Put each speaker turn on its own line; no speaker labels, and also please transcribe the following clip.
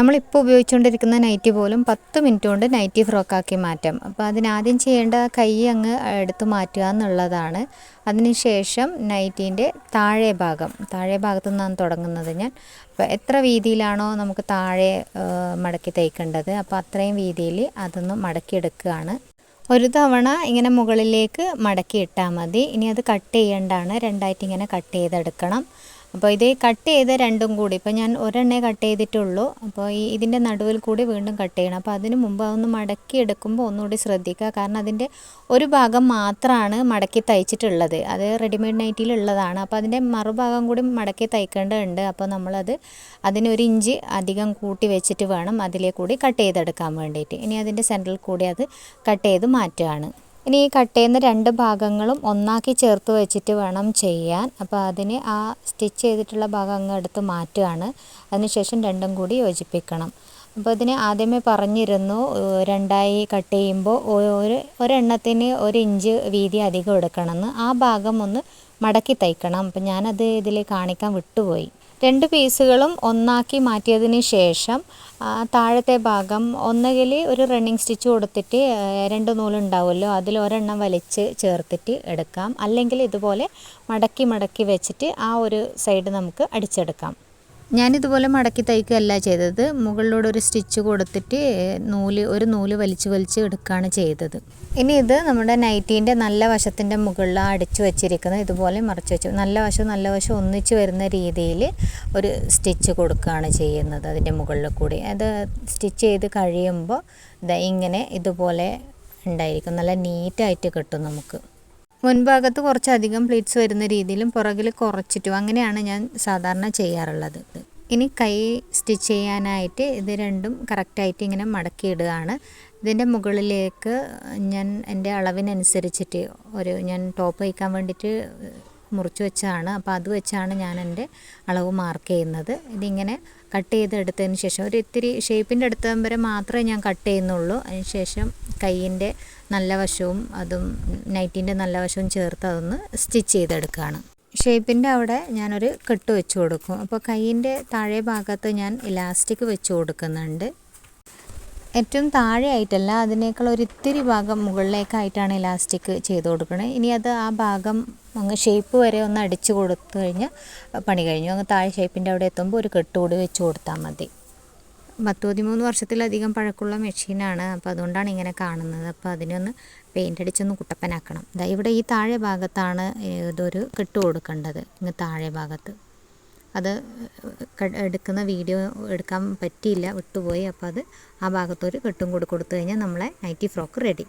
നമ്മളിപ്പോൾ ഉപയോഗിച്ചുകൊണ്ടിരിക്കുന്ന നൈറ്റി പോലും പത്ത് മിനിറ്റ് കൊണ്ട് നൈറ്റി ഫ്രോക്കാക്കി മാറ്റാം. അപ്പോൾ അതിനാദ്യം ചെയ്യേണ്ട കൈ അങ്ങ് എടുത്ത് മാറ്റുക എന്നുള്ളതാണ്. അതിനുശേഷം നൈറ്റീന്റെ താഴെ ഭാഗം. താഴെ ഭാഗത്തു നിന്നാണ് തുടങ്ങുന്നത് ഞാൻ. അപ്പോൾ എത്ര വീതിയിലാണോ നമുക്ക് താഴെ മടക്കി തയ്ക്കേണ്ടത് അപ്പോൾ അത്രയും വീതിയിൽ അതൊന്ന് മടക്കിയെടുക്കുകയാണ് ഒരു തവണ ഇങ്ങനെ മുകളിലേക്ക് മടക്കി ഇട്ടാൽ മതി. ഇനി അത് കട്ട് ചെയ്യേണ്ടാണ് രണ്ടായിട്ട് ഇങ്ങനെ കട്ട് ചെയ്തെടുക്കണം. അപ്പോൾ ഇത് കട്ട് ചെയ്ത രണ്ടും കൂടി. ഇപ്പോൾ ഞാൻ ഒരെണ്ണേ കട്ട് ചെയ്തിട്ടുള്ളൂ. അപ്പോൾ ഈ ഇതിന്റെ നടുവിൽ കൂടി വീണ്ടും കട്ട് ചെയ്യണം. അപ്പോൾ അതിന് മുമ്പ് അതൊന്ന് മടക്കി എടുക്കുമ്പോൾ ഒന്നുകൂടി ശ്രദ്ധിക്കുക. കാരണം അതിന്റെ ഒരു ഭാഗം മാത്രമാണ് മടക്കി തയ്ച്ചിട്ടുള്ളത്. അത് റെഡിമെയ്ഡ് നൈറ്റിയിലുള്ളതാണ് അപ്പോൾ അതിന്റെ മറുഭാഗം കൂടി മടക്കി തയ്ക്കേണ്ടതുണ്ട്. അപ്പോൾ നമ്മളത് അതിനൊരു ഇഞ്ച് അധികം കൂട്ടി വെച്ചിട്ട് വേണം അതിലേ കൂടി കട്ട് ചെയ്തെടുക്കാൻ വേണ്ടിയിട്ട്. ഇനി അതിന്റെ സെന്ററിൽ കൂടി അത് കട്ട് ചെയ്ത് മാറ്റുകയാണ്. ഇനി ഈ കട്ട് ചെയ്യുന്ന രണ്ട് ഭാഗങ്ങളും ഒന്നാക്കി ചേർത്ത് വെച്ചിട്ട് വേണം ചെയ്യാൻ. അപ്പോൾ അതിന് ആ സ്റ്റിച്ച് ചെയ്തിട്ടുള്ള ഭാഗം അങ്ങ് എടുത്ത് മാറ്റുകയാണ്. അതിനുശേഷം രണ്ടും കൂടി യോജിപ്പിക്കണം. അപ്പോൾ ഇതിന് ആദ്യമേ പറഞ്ഞിരുന്നു രണ്ടായി കട്ട് ചെയ്യുമ്പോൾ ഒരു ഒരെണ്ണത്തിന് ഒരു ഇഞ്ച് വീതി അധികം എടുക്കണമെന്ന്. ആ ഭാഗം ഒന്ന് മടക്കി തയ്ക്കണം. അപ്പം ഞാനത് ഇതിൽ കാണിക്കാൻ വിട്ടുപോയി. രണ്ട് പീസുകളും ഒന്നാക്കി മാറ്റിയതിന് ശേഷം താഴത്തെ ഭാഗം ഒന്നുകിൽ ഒരു റണ്ണിങ് സ്റ്റിച്ച് കൊടുത്തിട്ട് രണ്ട് നൂലുണ്ടാവുമല്ലോ അതിൽ ഒരെണ്ണം വലിച്ച് ചേർത്തിട്ട് എടുക്കാം. അല്ലെങ്കിൽ ഇതുപോലെ മടക്കി മടക്കി വെച്ചിട്ട് ആ ഒരു സൈഡ് നമുക്ക് അടിച്ചെടുക്കാം. ഞാനിതുപോലെ മടക്കി തയ്ക്കുകയല്ല ചെയ്തത്. മുകളിലൂടെ ഒരു സ്റ്റിച്ച് കൊടുത്തിട്ട് നൂൽ ഒരു നൂൽ വലിച്ച് വലിച്ച് എടുക്കുകയാണ് ചെയ്തത്. ഇനി ഇത് നമ്മുടെ നൈറ്റീന്റെ നല്ല വശത്തിന്റെ മുകളിലാണ് അടിച്ചു വെച്ചിരിക്കുന്നത്. ഇതുപോലെ മറിച്ച് വെച്ചു. നല്ല വശം നല്ല വശം ഒന്നിച്ച് വരുന്ന രീതിയിൽ ഒരു സ്റ്റിച്ച് കൊടുക്കുകയാണ് ചെയ്യുന്നത് അതിന്റെ മുകളിൽ കൂടി. അത് സ്റ്റിച്ച് ചെയ്ത് കഴിയുമ്പോൾ ഇങ്ങനെ ഇതുപോലെ ഉണ്ടായിരിക്കും. നല്ല നീറ്റായിട്ട് കിട്ടും നമുക്ക്. മുൻഭാഗത്ത് കുറച്ചധികം പ്ലീറ്റ്സ് വരുന്ന രീതിയിലും പുറകിൽ കുറച്ചിട്ടും അങ്ങനെയാണ് ഞാൻ സാധാരണ ചെയ്യാറുള്ളത്. ഇനി കൈ സ്റ്റിച്ച് ചെയ്യാനായിട്ട് ഇത് രണ്ടും കറക്റ്റായിട്ട് ഇങ്ങനെ മടക്കിയിടുകയാണ് ഇതിന്റെ മുകളിലേക്ക് ഞാൻ എന്റെ അളവിനനുസരിച്ചിട്ട് ഒരു ഞാൻ ടോപ്പ് വയ്ക്കാൻ വേണ്ടിയിട്ട് മുറിച്ച് വെച്ചതാണ് അപ്പോൾ അത് വെച്ചാണ് ഞാൻ എന്റെ അളവ് മാർക്ക് ചെയ്യുന്നത്. ഇതിങ്ങനെ കട്ട് ചെയ്തെടുത്തതിന് ശേഷം ഒരു ഇത്തിരി ഷേപ്പിന്റെ അടുത്തം വരെ മാത്രമേ ഞാൻ കട്ട് ചെയ്യുന്നുള്ളൂ. അതിന് ശേഷം കൈയിന്റെ നല്ല വശവും അതും നൈറ്റിന്റെ നല്ല വശവും ചേർത്ത് അതൊന്ന് സ്റ്റിച്ച് ചെയ്തെടുക്കുകയാണ്. ഷേപ്പിന്റെ അവിടെ ഞാനൊരു കെട്ട് വെച്ച് കൊടുക്കും. അപ്പോൾ കൈയിന്റെ താഴെ ഭാഗത്ത് ഞാൻ ഇലാസ്റ്റിക് വെച്ച് കൊടുക്കുന്നുണ്ട്. ഏറ്റവും താഴെയായിട്ടല്ല അതിനേക്കാൾ ഒരിത്തിരി ഭാഗം മുകളിലേക്കായിട്ടാണ് ഇലാസ്റ്റിക് ചെയ്ത് കൊടുക്കുന്നത് ഇനി അത് ആ ഭാഗം അങ്ങ് ഷേപ്പ് വരെ ഒന്ന് അടിച്ചു കൊടുത്തു കഴിഞ്ഞാൽ പണി കഴിഞ്ഞു. അങ്ങ് താഴെ ഷേപ്പിന്റെ അവിടെ എത്തുമ്പോൾ ഒരു കെട്ടുകൂടി വെച്ച് കൊടുത്താൽ മതി. പത്ത് പതിമൂന്ന് വർഷത്തിലധികം പഴക്കമുള്ള മെഷീനാണ്. അപ്പോൾ അതുകൊണ്ടാണ് ഇങ്ങനെ കാണുന്നത്. അപ്പോൾ അതിനൊന്ന് പെയിന്റ് അടിച്ചൊന്ന് കുട്ടപ്പനാക്കണം. ഇവിടെ ഈ താഴെ ഭാഗത്താണ് ഇതൊരു കെട്ട് കൊടുക്കേണ്ടത്. ഇങ്ങ് താഴെ ഭാഗത്ത്. അത് എടുക്കുന്ന വീഡിയോ എടുക്കാൻ പറ്റിയില്ല വിട്ടുപോയി. അപ്പോൾ അത് ആ ഭാഗത്തൊരു കെട്ടും കൂടി കൊടുത്തു കഴിഞ്ഞാൽ നമ്മളെ നൈറ്റി ഫ്രോക്ക് റെഡി.